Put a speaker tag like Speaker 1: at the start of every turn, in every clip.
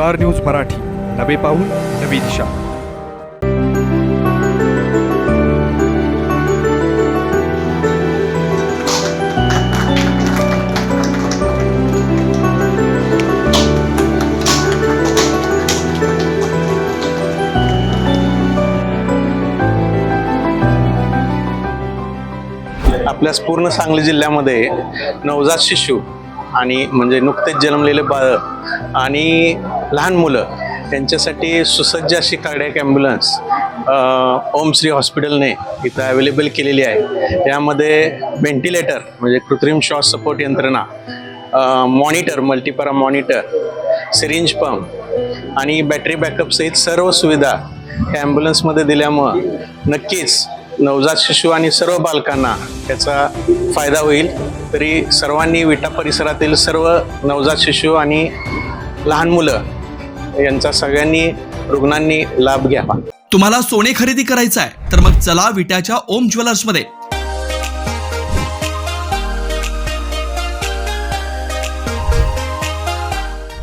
Speaker 1: Star news Marathi. नवे पाऊल नवी दिशा.
Speaker 2: आपल्या पूर्ण सांगली जिल्ह्यामध्ये नवजात शिशु आणि म्हणजे नुकतेच जन्मलेले बाळ आणि लहान मुलं त्यांच्यासाठी सुसज्ज अशी कार्डियक ॲम्ब्युलन्स ओम श्री हॉस्पिटलने इथं अवेलेबल केलेली आहे. यामध्ये व्हेंटिलेटर म्हणजे कृत्रिम श्वास सपोर्ट यंत्रणा monitor multipara monitor syringe pump आणि बॅटरी बॅकअप सहित सर्व सुविधा या ॲम्ब्युलन्समध्ये दिल्यामुळं नक्कीच नवजात शिशु आणि सर्व बालकांना त्याचा फायदा होईल. तरी सर्वांनी विटा परिसरातील सर्व नवजात शिशु आणि लहान मुलं यांचा सगळ्यांनी रुग्णांनी लाभ घ्यावा.
Speaker 3: तुम्हाला सोने खरेदी करायचं आहे तर मग चला विट्याच्या ओम ज्वेलर्समध्ये.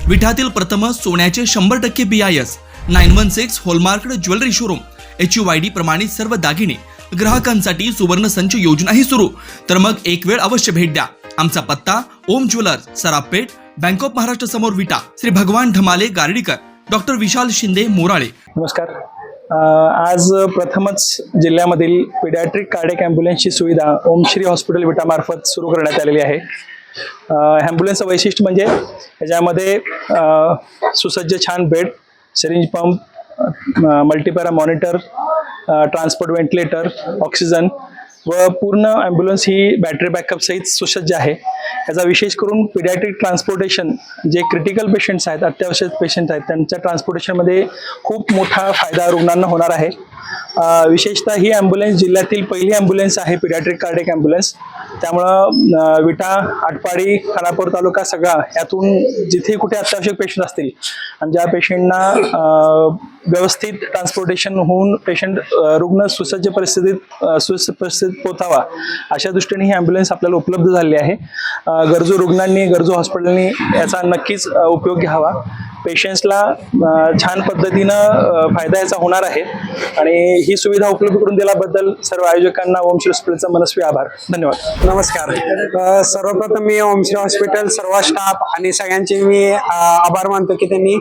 Speaker 3: विठातील प्रथम सोन्याचे शंभर टक्के B I S nine one six hallmark jewellery showroom H U I D प्रमाणित सर्व दागिने ग्राहकांसाठी सुवर्ण संच योजनाही सुरू. तर मग एक वेळ अवश्य भेट द्या. आमचा पत्ता Om jewellers Sarapeth bank of Maharashtra समोर विटा. श्री भगवान ढमाले गार्डीकर. डॉक्टर विशाल शिंदे मोराळे.
Speaker 4: नमस्कार. आज प्रथमच जिल्ह्यामधील पिडॅट्रिक कार्डिक ॲम्ब्युलन्सची सुविधा ओमश्री हॉस्पिटल विटामार्फत सुरू करण्यात आलेली आहे. ॲम्ब्युलन्सचं वैशिष्ट्य म्हणजे याच्यामध्ये सुसज्ज छान bed syringe pump multipara monitor transport ventilator oxygen व पूर्ण ॲम्ब्युलन्स ही बॅटरी बॅकअपसहित सुसज्ज आहे. याचा विशेष करून पिडॅट्रिक ट्रान्सपोर्टेशन जे क्रिटिकल पेशंट्स आहेत अत्यावश्यक पेशंट आहेत त्यांच्या ट्रान्सपोर्टेशनमध्ये खूप मोठा फायदा रुग्णांना होणार आहे. विशेषतः ही ॲम्ब्युलन्स जिल्ह्यातील पहिली ॲम्ब्युलन्स आहे पिडॅट्रिक कार्डिक ॲम्ब्युलन्स त्यामुळं विटा आटपाडी खानापूर तालुका सगळा यातून जिथे कुठे अत्यावश्यक पेशंट असतील आणि ज्या पेशंटना व्यवस्थित ट्रान्सपोर्टेशन होऊन पेशंट रुग्ण सुसज्ज परिस्थितीत अ, सुसज्ज परिस्थितीत पोचावा अशा दृष्टीने ही ॲम्ब्युलन्स आपल्याला उपलब्ध झाली आहे. गरजू रुग्णांनी गरजू हॉस्पिटलनी याचा नक्कीच उपयोग घ्यावा. पेशंट्सला छान पद्धतीनं फायदा याचा होणार आहे. आणि ही सुविधा उपलब्ध करून दिल्याबद्दल सर्व आयोजकांना ओमश्री हॉस्पिटलचा मनस्वी आभार. धन्यवाद.
Speaker 5: नमस्कार. सर्वप्रथम मी ओमश्री हॉस्पिटल सर्व स्टाफ आणि सगळ्यांचे मी आभार मानतो की त्यांनी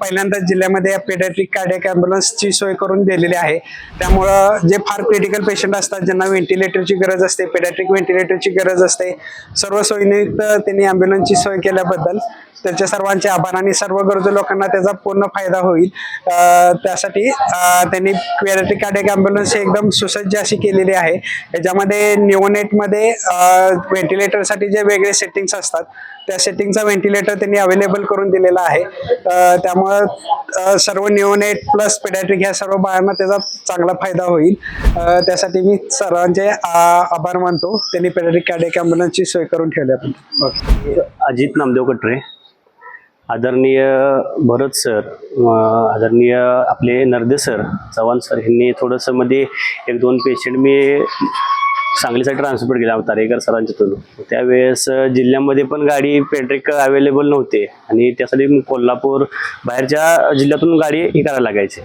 Speaker 5: पहिल्यांदाच जिल्ह्यामध्ये पेडॅट्रिक कार्डियक ॲम्ब्युलन्सची सोय करून दिलेली आहे. त्यामुळं जे फार क्रिटिकल पेशंट असतात ज्यांना व्हेंटिलेटरची गरज असते पेडॅट्रिक व्हेंटिलेटरची गरज असते सर्व सोयीनियुक्त त्यांनी ॲम्ब्युलन्सची सोय केल्याबद्दल त्यांच्या सर्वांचे आभार आणि सर्व गरजू लोकांना त्याचा पूर्ण फायदा होईल. त्यासाठी त्यांनी क्वेरिटी कार्डिक ॲम्ब्युलन्स एकदम सुसज्ज अशी केलेली आहे. याच्यामध्ये न्यूनेटमध्ये व्हेंटिलेटरसाठी जे वेगळे सेटिंग्स असतात त्या सेटिंगचा व्हेंटिलेटर त्यांनी अवेलेबल करून दिलेला आहे. त्यामुळं सर्व न्यूनेट प्लस पेडॅट्रिक ह्या सर्व बाळांना त्याचा चांगला फायदा होईल. त्यासाठी मी सर्वांचे आभार मानतो. त्यांनी पेडॅट्रिक कार्डिक ॲम्ब्युलन्सची सोय करून ठेवल्याबद्दल
Speaker 6: अजित नामदेव कटरे. आदरणीय भरत सर आदरणीय आपले नर्दे सर चव्हाण सर यांनी थोडंसं मध्ये एक दोन पेशंट मी सांगलीसाठी ट्रान्सफर केला होता सरांच्या सरांच्यातून त्यावेळेस जिल्ह्यामध्ये पण गाडी पेट्रिक अवेलेबल नव्हते आणि त्यासाठी कोल्हापूर बाहेरच्या जिल्ह्यातून गाडी हे करायला लागायची.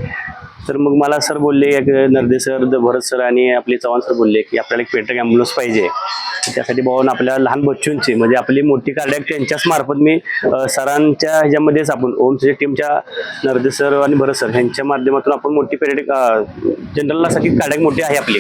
Speaker 6: तर मग मला सर बोलले एक नर्दे सर द- भरत सर आणि आपले चव्हाण सर बोलले की आपल्याला एक पेट्रिक ॲम्ब्युलन्स पाहिजे. त्यासाठी भाऊन आपल्या लहान बच्चूंची म्हणजे आपली मोठी कार्डॅक्ट यांच्याच मार्फत मी सरांच्या ह्याच्यामध्येच आपण ओम ओमच्या टीमच्या नर्दे सर आणि भरत सर यांच्या माध्यमातून आपण मोठी पेरियडिक जनरलासाठी साठी मोठी आहे आपली.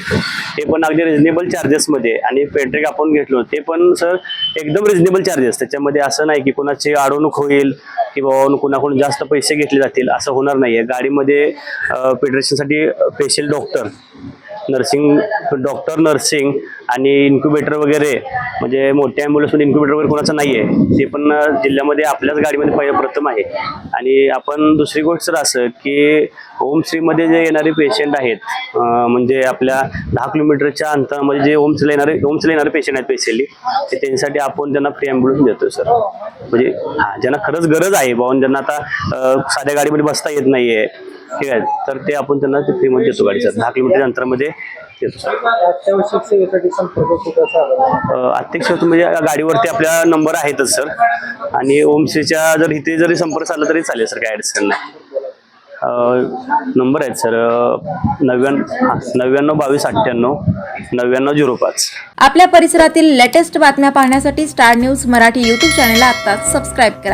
Speaker 6: ते पण अगदी रिजनेबल चार्जेसमध्ये आणि पेट्रिक आपण घेतलो ते पण सर एकदम रिजनेबल चार्जेस त्याच्यामध्ये असं नाही की कोणाची अडवणूक होईल की बाबा कुणाकडून जास्त पैसे घेतले जातील असं होणार नाही आहे गाडीमध्ये पेट्रेशनसाठी special doctor nursing doctor nursing आणि इन्क्युबेटर वगैरे म्हणजे मोठ्या ॲम्ब्युलन्समध्ये इन्क्युबेटर वगैरे कोणाचं नाही आहे ते पण जिल्ह्यामध्ये आपल्याच गाडीमध्ये पहिलं प्रथम आहे. आणि आपण दुसरी गोष्ट तर असं की ओमश्रीमध्ये जे येणारे पेशंट आहेत म्हणजे आपल्या दहा किलोमीटरच्या अंतरामध्ये जे ओमश्रीला येणारे ओमश्रीला येणारे पेशंट आहेत स्पेशली ते त्यांच्यासाठी आपण त्यांना फ्री ॲम्ब्युलन्स देतो सर म्हणजे हां ज्यांना खरंच गरज आहे बाबा ज्यांना आता साध्या गाडीमध्ये बसता येत नाही आहे ठीक आहे. तर ते आपण त्यांना ते फ्रीमध्ये देतो गाडी सर दहा किलोमीटर अंतरामध्ये येतो सर
Speaker 4: अत्यावश्यक सेवेसाठी संपर्क कुठं साधावा
Speaker 6: अ, अध्यक्ष होतो म्हणजे गाडीवरती आपल्या नंबर आहेतच सर. आणि ओमश्रीच्या जर इथे जरी संपर्क साधला तरी चालेल सर काय अडचण नाही. अ, नंबर आहेत सर नव्याण्णव नव्याण्णव बावीस अठ्ठ्याण्णव नव्याण्णव झिरो पाच.
Speaker 7: आपल्या परिसरातील लेटेस्ट बातम्या पाहण्यासाठी स्टार न्यूज मराठी यूट्यूब चॅनलला आत्ताच सबस्क्राईब करा.